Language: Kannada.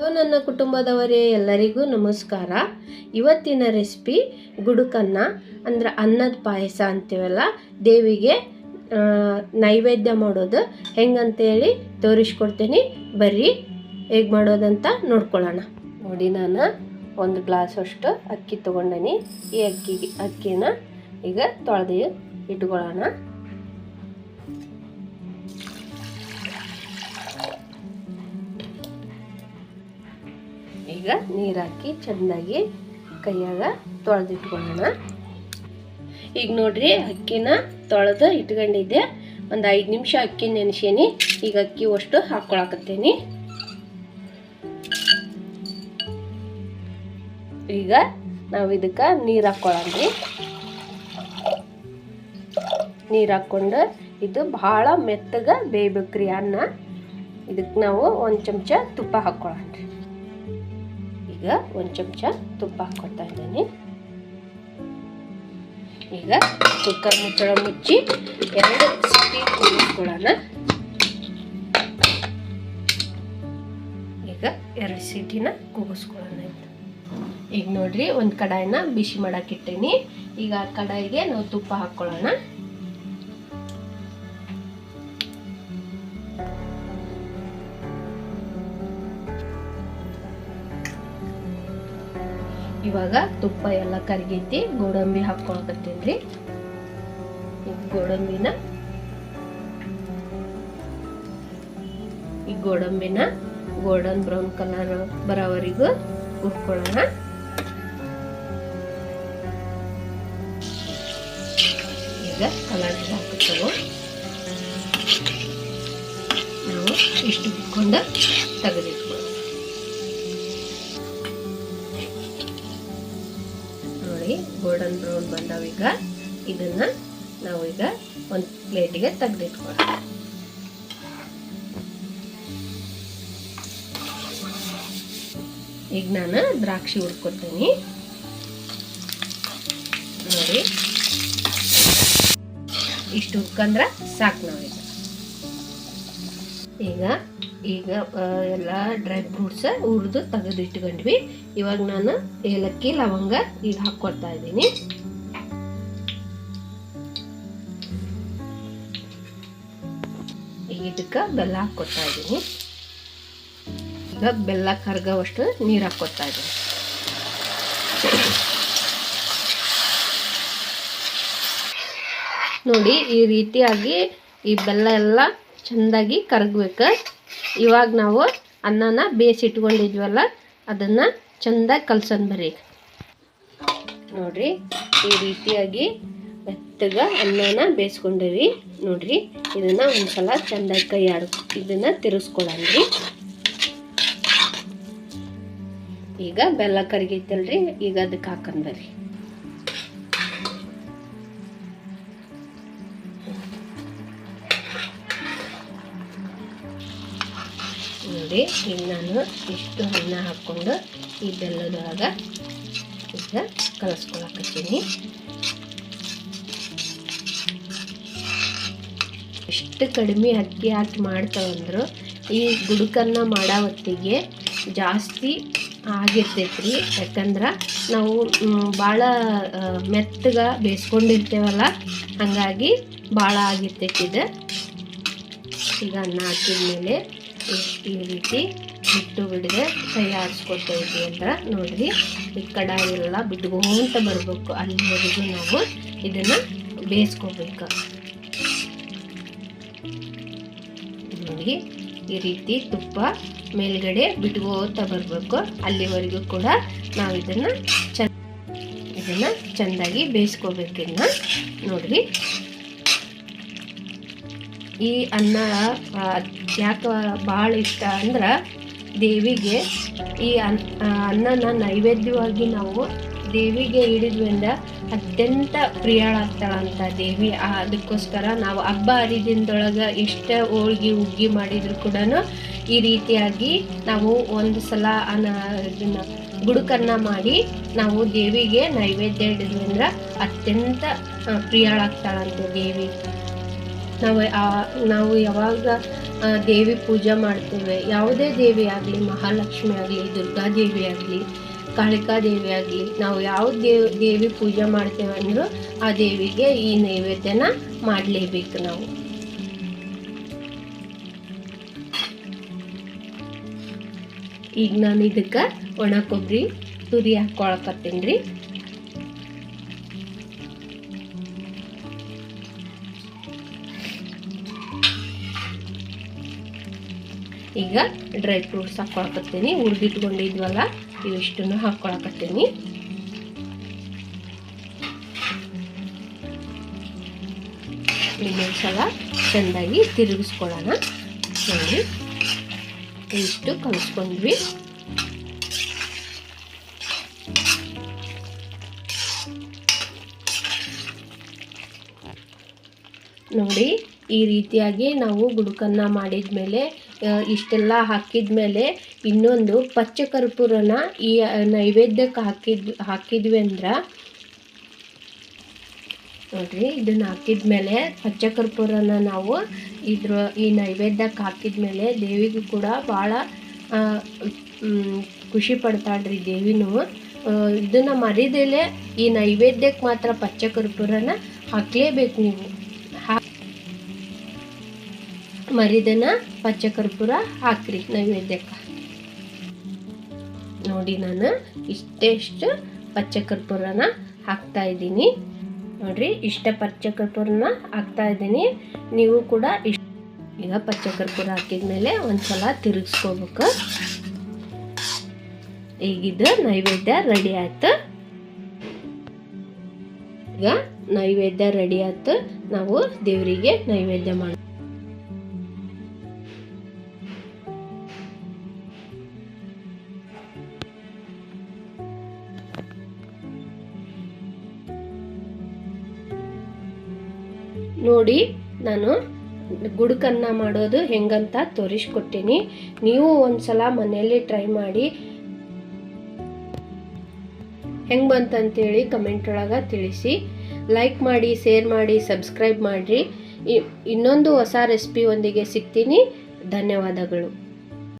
ಹಲೋ ನನ್ನ ಕುಟುಂಬದವರೇ ಎಲ್ಲರಿಗೂ ನಮಸ್ಕಾರ. ಇವತ್ತಿನ ರೆಸಿಪಿ ಗುಡುಕನ್ನ, ಅಂದ್ರೆ ಅನ್ನದ ಪಾಯಸ ಅಂತೀವಲ್ಲ, ದೇವಿಗೆ ನೈವೇದ್ಯ ಮಾಡೋದು ಹೆಂಗಂತೇಳಿ ತೋರಿಸ್ಕೊಡ್ತೀನಿ. ಬರ್ರಿ, ಹೇಗೆ ಮಾಡೋದಂತ ನೋಡ್ಕೊಳ್ಳೋಣ. ನೋಡಿ, ನಾನು ಒಂದು ಗ್ಲಾಸ್ ಅಷ್ಟು ಅಕ್ಕಿ ತೊಗೊಂಡನಿ. ಈ ಅಕ್ಕಿಗೆ, ಅಕ್ಕಿನ ಈಗ ತೊಳೆದು ಇಟ್ಕೊಳ್ಳೋಣ. ಈಗ ನೀರು ಹಾಕಿ ಚೆನ್ನಾಗಿ ಕೈಯಾಗ ತೊಳೆದಿಟ್ಕೊಳ್ಳೋಣ. ಈಗ ನೋಡ್ರಿ ಅಕ್ಕಿನ ತೊಳೆದು ಇಟ್ಕೊಂಡಿದ್ದೆ. ಒಂದು ಐದು ನಿಮಿಷ ಅಕ್ಕಿ ನೆನೆಸೇನಿ. ಈಗ ಅಕ್ಕಿ ಅಷ್ಟು ಹಾಕ್ಕೊಳಕತ್ತೇನಿ ಈಗ ನಾವು ಇದಕ್ಕೆ ನೀರು ಹಾಕ್ಕೊಳ್ಳೋಣ್ರಿ ನೀರು ಹಾಕ್ಕೊಂಡು ಇದು ಭಾಳ ಮೆತ್ತಗೆ ಬೇಯ್ಬೇಕ್ರಿ ಅನ್ನ. ಇದಕ್ಕೆ ನಾವು ಒಂದು ಚಮಚ ತುಪ್ಪ ಹಾಕ್ಕೊಳ್ಳೋಣ್ರಿ ಈಗ ಒಂದು ಚಮಚ ತುಪ್ಪ ಹಾಕ್ಕೊಳ್ತಾ ಇದ್ದೀನಿ. ಈಗ ಕುಕ್ಕರ್ ಮುಚ್ಚಳ ಮುಚ್ಚಿ ಎರಡು ಸಿಟಿ ಕೂಗಿಸ್ಕೊಳ್ಳೋಣ ಈಗ ಎರಡು ಸಿಟಿನ ಕೂಗಿಸ್ಕೊಳ್ಳೋಣ ಈಗ ನೋಡ್ರಿ ಒಂದು ಕಡಾಯಿನ ಬಿಸಿ ಮಾಡಕ್ಕೆ ಇಟ್ಟೀನಿ. ಈಗ ಆ ಕಡಾಯಿಗೆ ನಾವು ತುಪ್ಪ ಹಾಕ್ಕೊಳ್ಳೋಣ ಇವಾಗ ತುಪ್ಪ ಎಲ್ಲ ಕರಗೈತಿ, ಗೋಡಂಬಿ ಹಾಕ್ಕೊಳಕತ್ತೀನಿ ಈ ಗೋಡಂಬಿನ ಈ ಗೋಡಂಬಿನ ಗೋಲ್ಡನ್ ಬ್ರೌನ್ ಕಲರ್ ಬರೋವರೆಗೂ ಹುರ್ಕೊಳ್ಳೋಣ. ಈಗ ಕಲರ್ ಹಾಕುತ್ತೇವೆ. ನಾವು ಇಷ್ಟು ಹುರ್ಕೊಂಡು ತೆಗೆದಿಟ್ಕೊಳ್ಳೋಣ. ಗೋಲ್ಡನ್ ಬ್ರೌನ್ ಬಂದಾವ ಈಗ. ಇದನ್ನ ನಾವು ಈಗ ಒಂದು ಪ್ಲೇಟಿಗೆ ತೆಗೆದಿಟ್ಕೊಳ್ಳೋಣ ಈಗ ನಾನು ದ್ರಾಕ್ಷಿ ಹುಡ್ಕೊತೀನಿ ನೋಡಿ. ಇಷ್ಟು ಹುಡ್ಕಂದ್ರ ಸಾಕು ನಾವೀಗ. ಈಗ ಈಗ ಎಲ್ಲ ಡ್ರೈ ಫ್ರೂಟ್ಸ್ ಹುರಿದು ತೆಗೆದು ಇಟ್ಕೊಂಡ್ವಿ ಇವಾಗ ನಾನು ಏಲಕ್ಕಿ, ಲವಂಗ ಈಗ ಹಾಕ್ಕೊಡ್ತಾ ಇದ್ದೀನಿ. ಇದಕ್ಕೆ ಬೆಲ್ಲ ಹಾಕ್ಕೊಡ್ತಾ ಇದ್ದೀನಿ. ಈಗ ಬೆಲ್ಲ ಕರ್ಗವಷ್ಟು ನೀರು ಹಾಕ್ಕೊತಾ ಇದ್ದೀನಿ. ನೋಡಿ, ಈ ರೀತಿಯಾಗಿ ಈ ಬೆಲ್ಲ ಎಲ್ಲ ಚೆಂದಾಗಿ ಕರಗಬೇಕು. ಇವಾಗ ನಾವು ಅನ್ನನ ಬೇಯಿಸಿಟ್ಕೊಂಡಿದ್ವಲ್ಲ ಅದನ್ನು ಚೆಂದಾಗಿ ಕಲ್ಸನ್ ಬರ್ರಿ. ನೋಡ್ರಿ, ಈ ರೀತಿಯಾಗಿ ಮೆತ್ತಗ ಅನ್ನನ ಬೇಯಿಸ್ಕೊಂಡೇವಿ ನೋಡ್ರಿ, ಇದನ್ನ ಒಂದ್ಸಲ ಚೆಂದಾಗಿ ಕೈ ಆಡ್, ಇದನ್ನ ತಿರ್ಸ್ಕೊಳ್ಳನ್ರಿ ಈಗ ಬೆಲ್ಲ ಕರಿಗೈತಲ್ರಿ, ಈಗ ಅದಕ್ಕೆ ಹಾಕೊಂಡ್ ಬರ್ರಿ. ನೋಡಿ ನಾನು ಇಷ್ಟು ಅನ್ನ ಹಾಕ್ಕೊಂಡು ಈ ಬೆಲ್ಲದೊಳಗೆ ಈಗ ಕಲಸ್ಕೊಳಕತ್ತೀನಿ. ಎಷ್ಟು ಕಡಿಮೆ ಅಕ್ಕಿ ಹಾಕಿ ಮಾಡ್ತಾವಂದ್ರು ಈ ಗುಡುಕನ್ನ ಮಾಡೋ ಹೊತ್ತಿಗೆ ಜಾಸ್ತಿ ಆಗಿರ್ತೈತ್ರಿ. ಯಾಕಂದ್ರೆ ನಾವು ಭಾಳ ಮೆತ್ತಗೆ ಬೇಯಿಸ್ಕೊಂಡಿರ್ತೇವಲ್ಲ, ಹಾಗಾಗಿ ಭಾಳ ಆಗಿರ್ತೈತಿ ಇದು. ಈಗ ಅನ್ನ ಹಾಕಿದ್ಮೇಲೆ ಈ- ಈ ರೀತಿ ಬಿಟ್ಟು ಬಿಡದೆ ಕೈ ಆಡಿಸ್ಕೊತಾ ಇದ್ವಿ ಅಂದ್ರೆ ನೋಡ್ರಿ. ಈ ಕಡಾಯಿ ಎಲ್ಲ ಬಿಟ್ಕೊಂತ ಬರಬೇಕು. ಅಲ್ಲಿವರೆಗೂ ನಾವು ಇದನ್ನ ಬೇಯಿಸ್ಕೋಬೇಕು. ನೋಡಿ, ಈ ರೀತಿ ತುಪ್ಪ ಮೇಲ್ಗಡೆ ಬಿಟ್ಕೋತ ಬರಬೇಕು. ಅಲ್ಲಿವರೆಗೂ ಕೂಡ ನಾವು ಇದನ್ನ ಚ ಇದನ್ನ ಚೆಂದಾಗಿ ಬೇಯಿಸ್ಕೋಬೇಕಿನ್ನ ನೋಡ್ರಿ. ಈ ಅನ್ನ ಯಾಕೆ ಭಾಳ ಇಷ್ಟ ಅಂದ್ರೆ ದೇವಿಗೆ ಈ ಅನ್ ಅನ್ನನ ನೈವೇದ್ಯವಾಗಿ ನಾವು ದೇವಿಗೆ ಹಿಡಿದ್ರಿಂದ ಅತ್ಯಂತ ಪ್ರಿಯಾಳಾಗ್ತಾಳಂತ ದೇವಿ. ಅದಕ್ಕೋಸ್ಕರ ನಾವು ಹಬ್ಬ ಹರಿದಿನದೊಳಗೆ ಇಷ್ಟ ಹೋಳ್ಗಿ ಉಗ್ಗಿ ಮಾಡಿದ್ರು ಕೂಡ ಈ ರೀತಿಯಾಗಿ ನಾವು ಒಂದು ಸಲ ಅನ್ನ, ಇದನ್ನು ಗುಡುಕನ್ನ ಮಾಡಿ ನಾವು ದೇವಿಗೆ ನೈವೇದ್ಯ ಹಿಡಿದ್ರಿಂದ ಅತ್ಯಂತ ಪ್ರಿಯಳಾಗ್ತಾಳಂತೆ ದೇವಿ. ನಾವು ನಾವು ಯಾವಾಗ ದೇವಿ ಪೂಜೆ ಮಾಡ್ತೇವೆ, ಯಾವುದೇ ದೇವಿ ಆಗಲಿ, ಮಹಾಲಕ್ಷ್ಮಿ ಆಗಲಿ ದುರ್ಗಾದೇವಿ ಆಗಲಿ, ಕಾಳಿಕಾ ದೇವಿ ಆಗಲಿ, ನಾವು ಯಾವ ದೇವ್ ದೇವಿ ಪೂಜೆ ಮಾಡ್ತೇವೆ ಅಂದರೂ ಆ ದೇವಿಗೆ ಈ ನೈವೇದ್ಯನ ಮಾಡಲೇಬೇಕು ನಾವು. ಈಗ ನಾನು ಇದಕ್ಕೆ ಒಣ ಕೊಬ್ಬರಿ ತುರಿ ಹಾಕ್ಕೊಳಕತ್ತೀನಿ ರೀ. ಈಗ ಡ್ರೈ ಫ್ರೂಟ್ಸ್ ಹಾಕೊಳಕತ್ತೀನಿ. ಹುರಿದಿಟ್ಕೊಂಡಿದ್ವಲ್ಲ ಇವಿಷ್ಟನ್ನು ಹಾಕೊಳಕತ್ತೀನಿ. ಇನ್ನೊಂದು ಸಲ ಚೆಂದಾಗಿ ತಿರುಗಿಸ್ಕೊಳ್ಳೋಣ. ನೋಡಿ. ಇಷ್ಟು ಕಲಿಸ್ಕೊಂಡ್ವಿ. ನೋಡಿ ಈ ರೀತಿಯಾಗಿ ನಾವು ಗುಡುಕನ್ನ ಮಾಡಿದ್ಮೇಲೆ ಆ, ಇಷ್ಟೆಲ್ಲ ಹಾಕಿದ ಮೇಲೆ ಇನ್ನೊಂದು ಪಚ್ಚ ಕರ್ಪೂರನ ಈ ನೈವೇದ್ಯಕ್ಕೆ ಹಾಕಿದ್, ಹಾಕಿದ್ವಿ ಅಂದ್ರೆ, ನೋಡ್ರಿ ಹಾಕಿದ ಮೇಲೆ ಪಚ್ಚ ಕರ್ಪೂರನ ನಾವು ಇದ್ರ, ಈ ನೈವೇದ್ಯಕ್ಕೆ ಹಾಕಿದ ಮೇಲೆ ದೇವಿಗೂ ಕೂಡ ಭಾಳ ಖುಷಿ ಪಡ್ತಾಳ್ರಿ ದೇವಿನೂ. ಇದನ್ನು ಇದನ್ನ ಮರಿದೇಲೆ ಈ ನೈವೇದ್ಯಕ್ಕೆ ಮಾತ್ರ ಪಚ್ಚ ಕರ್ಪೂರನ ಹಾಕ್ಲೇಬೇಕು ನೀವು. ಮರಿದನ ಪಚ್ಚ ಕರ್ಪೂರ ಹಾಕ್ರಿ ನೈವೇದ್ಯಕ್ಕೆ ನೋಡಿ ನಾನು ಇಷ್ಟೆಷ್ಟು ಪಚ್ಚ ಕರ್ಪೂರನ ಹಾಕ್ತಾ ಇದ್ದೀನಿ. ನೋಡ್ರಿ, ಇಷ್ಟ ಪಚ್ಚ ಕರ್ಪೂರನ ಹಾಕ್ತಾ ಇದ್ದೀನಿ. ನೀವು ಕೂಡ ಇಷ್ಟ ಈಗ ಪಚ್ಚ ಕರ್ಪೂರ ಹಾಕಿದ್ಮೇಲೆ ಒಂದ್ಸಲ ತಿರುಗಿಸ್ಕೋಬೇಕು. ಈಗಿದ್ದು ನೈವೇದ್ಯ ರೆಡಿ ಆಯ್ತು. ಈಗ ನೈವೇದ್ಯ ರೆಡಿ ಆಯ್ತು. ನಾವು ದೇವರಿಗೆ ನೈವೇದ್ಯ ಮಾಡಿ ನೋಡಿ, ನಾನು ಗುಡುಕನ್ನ ಮಾಡೋದು ಹೆಂಗಂತ ತೋರಿಸ್ಕೊಟ್ಟಿನಿ. ನೀವು ಒಂದ್ಸಲ ಮನೆಯಲ್ಲಿ ಟ್ರೈ ಮಾಡಿ. ಹೆಂಗೆ ಬಂತಂತೇಳಿ ಕಮೆಂಟ್ ಒಳಗೆ ತಿಳಿಸಿ. ಲೈಕ್ ಮಾಡಿ, ಶೇರ್ ಮಾಡಿ, ಸಬ್ಸ್ಕ್ರೈಬ್ ಮಾಡಿರಿ. ಇನ್ನೊಂದು ಹೊಸ ರೆಸಿಪಿ ಒಂದಿಗೆ ಸಿಗ್ತೀನಿ. ಧನ್ಯವಾದಗಳು.